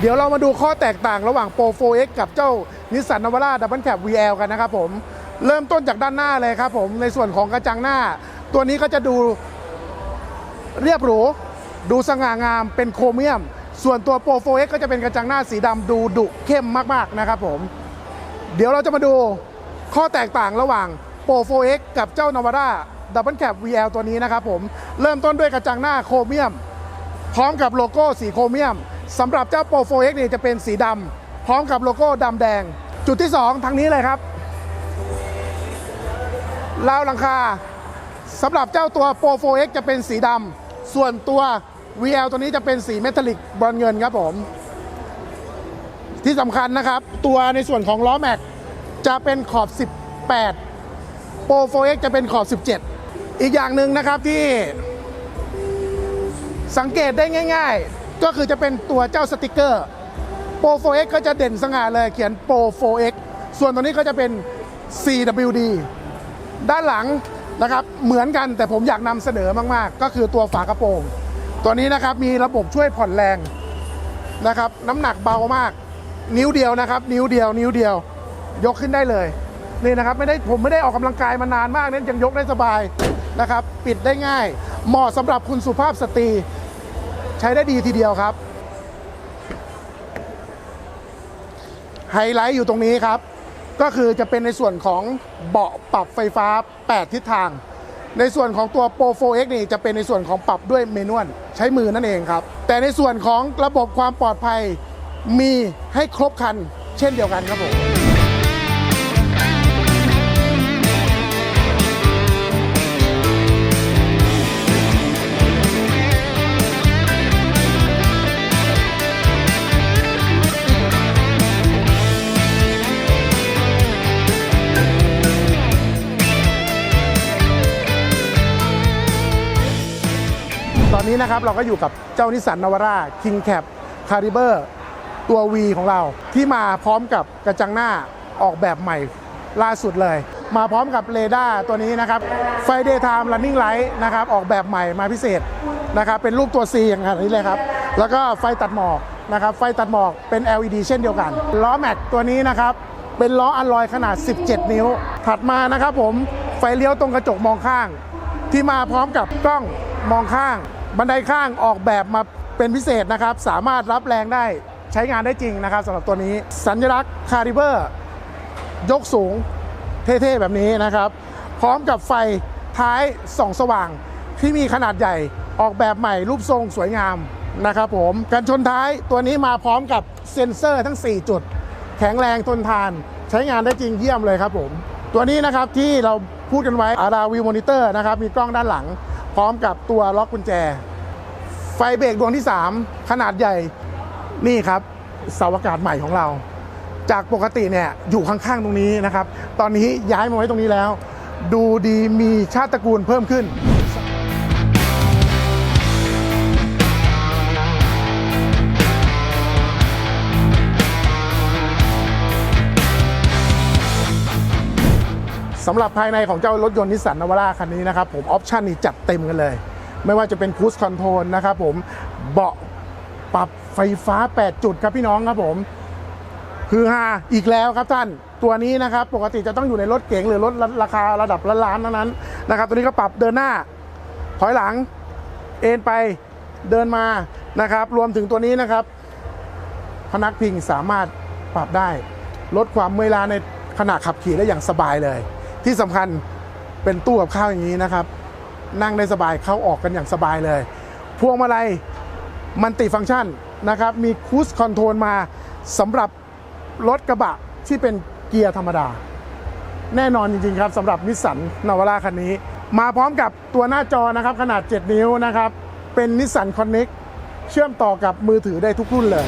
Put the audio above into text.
เดี๋ยวเรามาดูข้อแตกต่างระหว่าง Pro 4X กับเจ้านิสสันนาวาร่าดับเบิลแคป VL กันนะครับผม เริ่มต้นจากด้านหน้าเลยครับผม ในส่วนของกระจังหน้า ตัวนี้ก็จะดูเรียบหรู ดูสง่างามเป็นโครเมียม ส่วนตัว Pro 4X ก็จะเป็นกระจังหน้าสีดำดูดุเข้มมากๆนะครับผม เดี๋ยวเราจะมาดูข้อแตกต่างระหว่าง Pro 4X กับเจ้านาวาร่าดับเบิลแคป VL ตัวนี้นะครับผม เริ่มต้นด้วยกระจังหน้าโครเมียม พร้อมกับโลโก้สีโครเมียม สำหรับเจ้า Pro 4X นี่จะเป็นสีดำพร้อมกับโลโก้ดำแดง จุดที่ 2 ทางนี้เลยครับราวหลังคาสำหรับเจ้าตัว Pro 4X จะเป็นสีดำส่วนตัว VL ตัวนี้จะเป็นสีเมทัลลิกบรอนเงินครับผม ที่สำคัญนะครับ ตัวในส่วนของล้อแม็กจะเป็นขอบ 18 Pro 4X จะเป็นขอบ 17 อีกอย่างหนึ่งนะครับที่สังเกตได้ง่าย ๆ ก็คือจะเป็นตัวเจ้าสติกเกอร์ Pro 4X ก็จะเด่นสง่าเลยเขียน Pro 4X ส่วนตัวนี้ก็จะเป็น CWD ด้านหลังนะครับเหมือนกันแต่ผมอยากนำเสนอมากๆ ก็คือตัวฝากระโปรง ตัวนี้นะครับมีระบบช่วยผ่อนแรงนะครับน้ำหนักเบามาก นิ้วเดียวนะครับ นิ้วเดียว นิ้วเดียว ยกขึ้นได้เลยนี่นะครับไม่ได้ผมไม่ได้ออกกำลังกายมานานมากนั้นยังยกได้สบายนะครับ ปิดได้ง่าย เหมาะสำหรับคุณสุภาพสตรี ใช้ได้ดีทีเดียวครับ ไฮไลท์อยู่ตรงนี้ครับ ก็คือจะเป็นในส่วนของเบาะปรับไฟฟ้า 8 ทิศทาง ในส่วนของตัว Pro 4X นี่จะเป็นในส่วนของปรับด้วยเมนวลใช้มือนั่นเองครับ แต่ในส่วนของระบบความปลอดภัยมีให้ครบครัน เช่นเดียวกันครับผม นี้นะครับเราก็อยู่กับเจ้านิสสันนาวาร่า King Cap Caliber ตัว V ของเรา ที่มาพร้อมกับกระจังหน้าออกแบบใหม่ล่าสุดเลย มาพร้อมกับเรดาร์ตัวนี้นะครับไฟ Daytime Running Light นะครับออกแบบใหม่มาพิเศษนะครับเป็นรูปตัว C อย่างนี้เลยครับ แล้วก็ไฟตัดหมอกนะครับไฟตัดหมอกเป็น LED เช่นเดียวกัน ล้อแม็กตัวนี้นะครับเป็นล้ออัลลอยขนาด 17 นิ้ว ถัดมานะครับผมไฟเลี้ยวตรงกระจกมองข้าง ที่มาพร้อมกับกล้องมองข้าง บันไดข้างออกแบบมาเป็นพิเศษนะครับ สามารถรับแรงได้ใช้งานได้จริงนะครับสำหรับตัวนี้ สัญลักษณ์คาริเบอร์ ยกสูงเท่ๆแบบนี้นะครับ พร้อมกับไฟท้ายส่องสว่างที่มีขนาดใหญ่ออกแบบใหม่รูปทรงสวยงามนะครับผมกันชนท้ายตัวนี้มาพร้อมกับเซ็นเซอร์ทั้ง 4 จุด แข็งแรงทนทาน ใช้งานได้จริงเยี่ยมเลยครับผม ตัวนี้นะครับที่เราพูดกันไว้อาราวิวมอนิเตอร์นะครับมีกล้องด้านหลัง พร้อมกับตัวล็อกกุญแจ ไฟเบรกดวงที่ 3 ขนาดใหญ่นี่ครับเสาอากาศใหม่ของเรา จากปกติเนี่ยอยู่ข้างๆตรงนี้นะครับ ตอนนี้ย้ายมาไว้ตรงนี้แล้ว ดูดีมีชาติตระกูลเพิ่มขึ้น สำหรับภายในของเจ้ารถยนต์นิสสันนาวาร่าคันนี้นะครับผมออปชันนี่จัดเต็มกันเลย ไม่ว่าจะเป็นคู i คอนโทรลนะครับผมเบาะปรับไฟฟ้า 8 จุดครับพี่น้องครับผมคือฮาอีกแล้วครับท่านตัวนี้นะครับปกติจะต้องอยู่ในรถเก๋งหรือรถราคาระดับล้านๆเท่านั้นนะครับตัวนี้ก็ปรับเดินหน้า ถอยหลังเอ็นไปเดินมานะครับ รวมถึงตัวนี้นะครับ พนักพิงสามารถปรับได้ ลดความเมื่อยล้าในขณะขับขี่ได้อย่างสบายเลย ที่สำคัญเป็นตู้กับข้าวอย่างนี้นะครับ นั่งได้สบายเข้าออกกันอย่างสบายเลย พวงมาลัยมันติฟังก์ชันนะครับ มีคู i คอนโทรลมาสำหรับรถกระบะที่เป็นเกียร์ธรรมดา แน่นอนจริงๆครับสำหรับนิสสันนาวาร่าคันนี้ มาพร้อมกับตัวหน้าจอนะครับ ขนาด 7 นิ้วนะครับ เป็นนิสสันคอนเน็กเชื่อมต่อกับมือถือได้ทุกรุ่นเลย